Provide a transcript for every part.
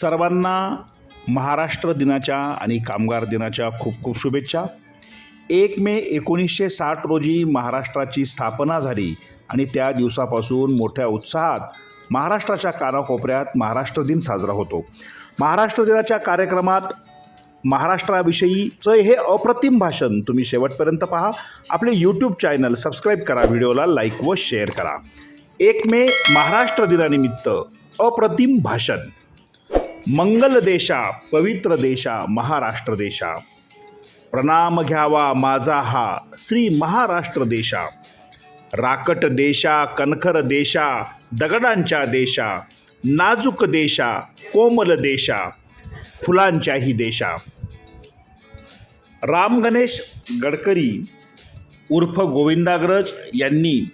सर्वांना महाराष्ट्र दिनाच्या आणि कामगार दिनाच्या खूप खूप शुभेच्छा. एक मे एकोणीसशे साठ रोजी महाराष्ट्राची स्थापना झाली आणि त्या दिवसापासून मोठ्या उत्साहात महाराष्ट्राच्या कानाकोपऱ्यात महाराष्ट्र दिन साजरा होतो. महाराष्ट्र दिनाच्या कार्यक्रमात महाराष्ट्राविषयीचं हे अप्रतिम भाषण तुम्ही शेवटपर्यंत पहा. आपले यूट्यूब चॅनल सबस्क्राईब करा व्हिडिओला लाईक व शेअर करा. एक मे महाराष्ट्र दिनानिमित्त अप्रतिम भाषण. मंगल देशा पवित्र देशा महाराष्ट्र देशा प्रणाम घ्यावा माझा हा श्री महाराष्ट्र देशा राकट देशा कणखर देशा दगडांच्या देशा नाजूक देशा कोमल देशा फुलांच्याही देशा. राम गणेश गडकरी उर्फ गोविंदाग्रज यांनी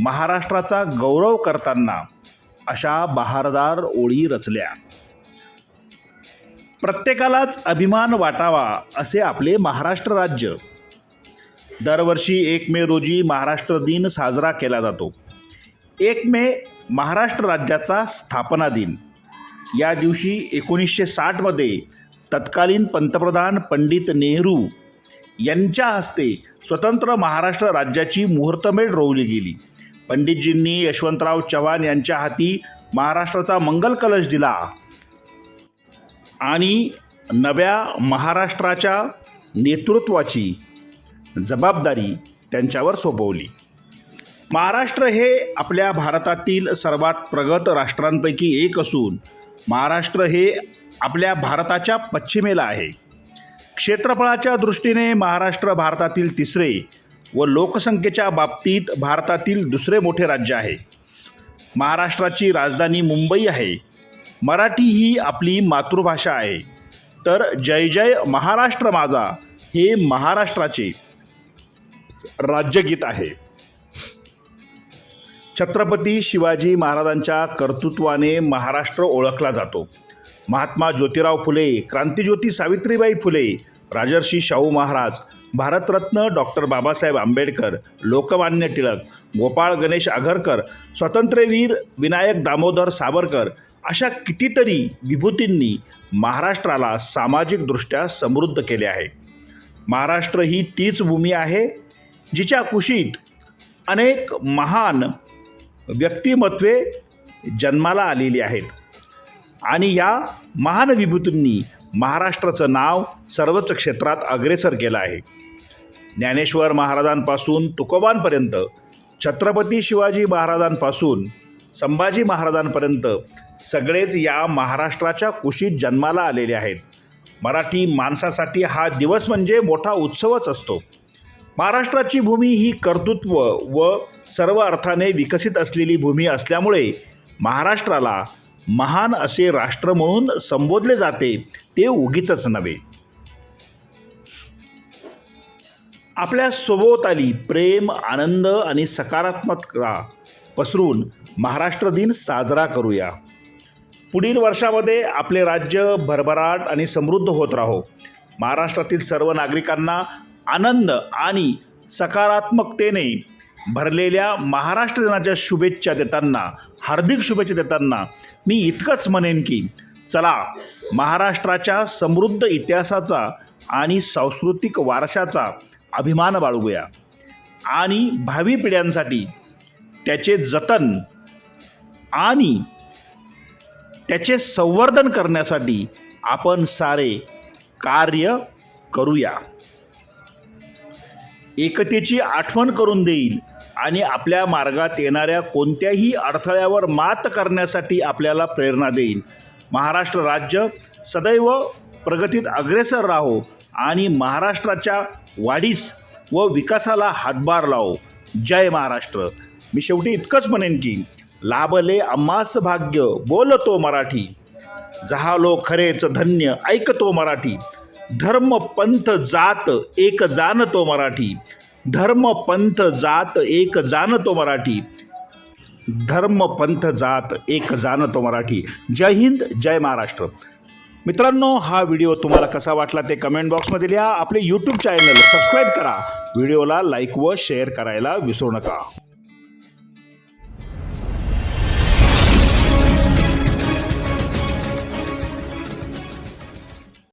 महाराष्ट्राचा गौरव करताना अशा बहारदार ओळी रचल्या. प्रत्येकालाच अभिमान वाटावा असे आपले महाराष्ट्र राज्य. दरवर्षी एक मे रोजी महाराष्ट्र दिन साजरा केला जातो. एक मे महाराष्ट्र राज्याचा स्थापना दिन. या दिवशी एकोणीसशे साठमध्ये तत्कालीन पंतप्रधान पंडित नेहरू यांच्या हस्ते स्वतंत्र महाराष्ट्र राज्याची मुहूर्तमेढ रोवली गेली. पंडितजींनी यशवंतराव चव्हाण यांच्या हाती महाराष्ट्राचा मंगल कलश दिला. आणि नव्या महाराष्ट्राच्या नेतृत्वाची जबाबदारी त्यांच्यावर सोपवली. महाराष्ट्र हे आपल्या भारतातील सर्वात प्रगत राष्ट्रांपैकी एक असून महाराष्ट्र हे आपल्या भारताच्या पश्चिमेला आहे. क्षेत्रफळाच्या दृष्टीने महाराष्ट्र भारतातील तिसरे व लोकसंख्येच्या बाबतीत भारतातील दुसरे मोठे राज्य आहे. महाराष्ट्राची राजधानी मुंबई आहे. मराठी ही आपली मातृभाषा आहे. तर जय जय महाराष्ट्र माझा हे महाराष्ट्राचे राज्यगीत आहे. छत्रपती शिवाजी महाराजांच्या कर्तृत्वाने महाराष्ट्र ओळखला जातो. महात्मा ज्योतिराव फुले क्रांतिज्योती सावित्रीबाई फुले राजर्षी शाहू महाराज भारतरत्न डॉक्टर बाबासाहेब आंबेडकर लोकमान्य टिळक गोपाळ गणेश आघरकर स्वातंत्र्यवीर विनायक दामोदर सावरकर अशा कितीतरी विभूतींनी महाराष्ट्राला सामाजिकदृष्ट्या समृद्ध केले आहे. महाराष्ट्र ही तीच भूमी आहे जिच्या कुशीत अनेक महान व्यक्तिमत्वे जन्माला आलेली आहेत. आणि या महान विभूतींनी महाराष्ट्राचं नाव सर्वच क्षेत्रात अग्रेसर केलं आहे. ज्ञानेश्वर महाराजांपासून तुकोबांपर्यंत छत्रपती शिवाजी महाराजांपासून संभाजी महाराजांपर्यंत सगळेच या महाराष्ट्राच्या कुशीत जन्माला आलेले आहेत. मराठी माणसासाठी हा दिवस म्हणजे मोठा उत्सवच असतो. महाराष्ट्राची भूमी ही कर्तृत्व व सर्व अर्थाने विकसित असलेली भूमी असल्यामुळे महाराष्ट्राला महान असे राष्ट्र म्हणून संबोधले जाते ते उगीचच नव्हे. आपल्या सभोवताली प्रेम आनंद आणि सकारात्मकता पसरून महाराष्ट्र दिन साजरा करूया. पुढील वर्षामध्ये आपले राज्य भरभराट आणि समृद्ध होत राहो. महाराष्ट्रातील सर्व नागरिकांना आनंद आणि सकारात्मकतेने भरलेल्या महाराष्ट्र दिनाच्या शुभेच्छा देताना हार्दिक शुभेच्छा देताना मी इतकंच म्हणेन की चला महाराष्ट्राच्या समृद्ध इतिहासाचा आणि सांस्कृतिक वारशाचा अभिमान बाळगूया. आणि भावी पिढ्यांसाठी त्याचे जतन आणि त्याचे संवर्धन करण्यासाठी आपण सारे कार्य करूया. एकतेची आठवण करून देईल आणि आपल्या मार्गात येणाऱ्या कोणत्याही अडथळ्यावर मात करण्यासाठी आपल्याला प्रेरणा देईल. महाराष्ट्र राज्य सदैव प्रगतीत अग्रेसर राहो आणि महाराष्ट्राच्या वाढीस व विकासाला हातभार लावो. जय महाराष्ट्र. मी शेवटी इतकंच म्हणेन की लाभले अम्मास भाग्य बोलतो मराठी. जहालो खरेच धन्य ऐकतो मराठी. धर्म पंथ जात एक जाणतो मराठी. धर्म पंथ जात एक जाणतो मराठी. धर्म पंथ जात एक जाणतो मराठी. जय हिंद जय महाराष्ट्र. मित्रांनो हा व्हिडिओ तुम्हाला कसा वाटला ते कमेंट बॉक्समध्ये लिहा. आपले यूट्यूब चॅनल सबस्क्राईब करा. व्हिडिओला लाईक व शेअर करायला विसरू नका.